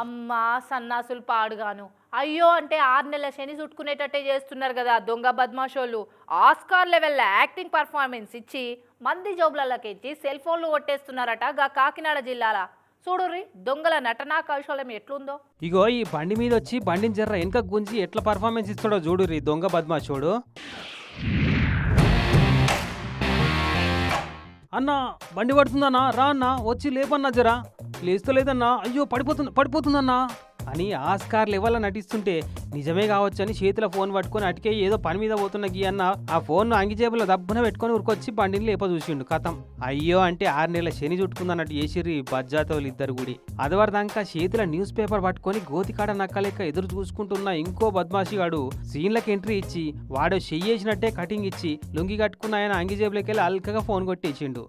అమ్మా సన్నాసులు పాడుగాను. అయ్యో అంటే ఆరు నెలల శని చుట్టుకునేటట్టే చేస్తున్నారు కదా దొంగ బద్మాషోళ్ళు. ఆస్కార్ లెవెల్లో యాక్టింగ్ పర్ఫార్మెన్స్ ఇచ్చి మంది జోబులకి సెల్ ఫోన్లు కొట్టేస్తున్నారట గా కాకినాడ జిల్లాల. చూడుర్రి దొంగల నటనా కౌశలం ఎట్లుందో? ఇగో ఈ బండి మీద వచ్చి బండిని జర్ర వెనక గుంజి ఎట్లా పర్ఫార్మెన్స్ ఇస్తాడో చూడుర్రి దొంగ బద్మాషోడు. అన్నా బండి పడుతుందన్నా రా అన్నా వచ్చి లేపన్నా జరా. లేస్తలేదన్నా. అయ్యో పడిపోతుంది పడిపోతుందన్నా. అని ఆస్కార్ లెవెల్ నటిస్తుంటే నిజమే కావచ్చని చేతిలో ఫోన్ పట్టుకొని అటుకే ఏదో పని మీద పోతున్న గీ అన్న ఆ ఫోన్ అంగిజేబులో దబ్బున పెట్టుకొని ఉరికొచ్చి బండిని లేప చూసిండు కథం. అయ్యో అంటే ఆరు నెలల శని చుట్టుకుందన్నట్టు చేసిర్రు బజ్జాతోలు బజ్జాతోళ్ళు ఇద్దరు గుడి. అదివరదాకా చేతిలో న్యూస్ పేపర్ పట్టుకొని గోతికాడ నక్కలేక ఎదురు చూసుకుంటున్న ఇంకో బద్మాషిగాడు సీన్లకు ఎంట్రీ ఇచ్చి వాడు చెయ్యేసినట్టే కటింగ్ ఇచ్చి లుంగి కట్టుకున్న ఆయన అంగిజేబులోకి వెళ్ళి అల్కగా ఫోన్ కొట్టేసిండు.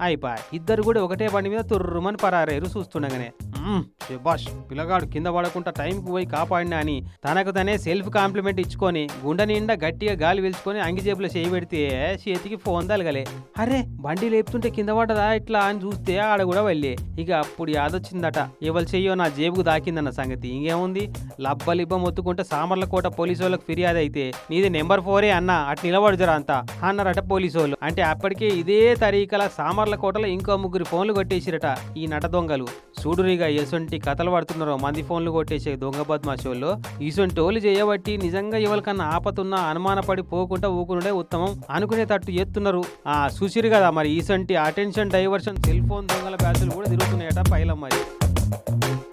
అయిపోయి. ఇద్దరు కూడా ఒకటే బండి మీద తుర్రుమని పరారేరు చూస్తుండగానే. "మ్మ్, పిల్లగాడు కింద పడకుండా టైంకి పోయి కాపాడినా అని తనకు తనే సెల్ఫ్ కాంప్లిమెంట్ ఇచ్చుకొని గుండె నిండా గట్టిగా గాలి పీల్చుకొని అంగి జేబులో చేయి పెడితే చేతికి ఫోన్ తలగలే. అరే బండి లేపుతుంటే కింద పడదా ఇట్లా అని చూస్తే ఆడ కూడా వెళ్ళే. ఇక అప్పుడు యాదొచ్చిందట. ఎవరు చెయ్యో నా జేబుకు దాకిందన్న సంగతి. ఇంకేముంది? లబ్బలిబ్బ మొత్తుకుంటే సామర్లకోట పోలీసు వాళ్ళకి ఫిర్యాదు అయితే నీది నెంబర్ ఫోరే అన్న అటు నిలబడుజరా అంతా అన్నారట పోలీసు వాళ్ళు అంటే అప్పటికే ఇదే తరీకల కోటలో ఇంకో ముగ్గురు ఫోన్లు కొట్టేసిరట ఈ నట దొంగలు. సూడురిగా ఎసొంటి కథలు పడుతున్నారో మంది ఫోన్లు కొట్టేసే దొంగ షోలో ఈసొంటి టోలు చేయబట్టి నిజంగా ఎవరికన్నా ఆపతున్నా అనుమానపడి పోకుండా ఊకునుడే ఉత్తమం అనుకునేటట్టు ఎత్తున్నారు. ఆ చూసిరు కదా మరి ఈసొంటి అటెన్షన్ డైవర్షన్ సెల్ ఫోన్ దొంగల బ్యాచులు కూడా తిరుగుతున్నాయట పైలం మరి.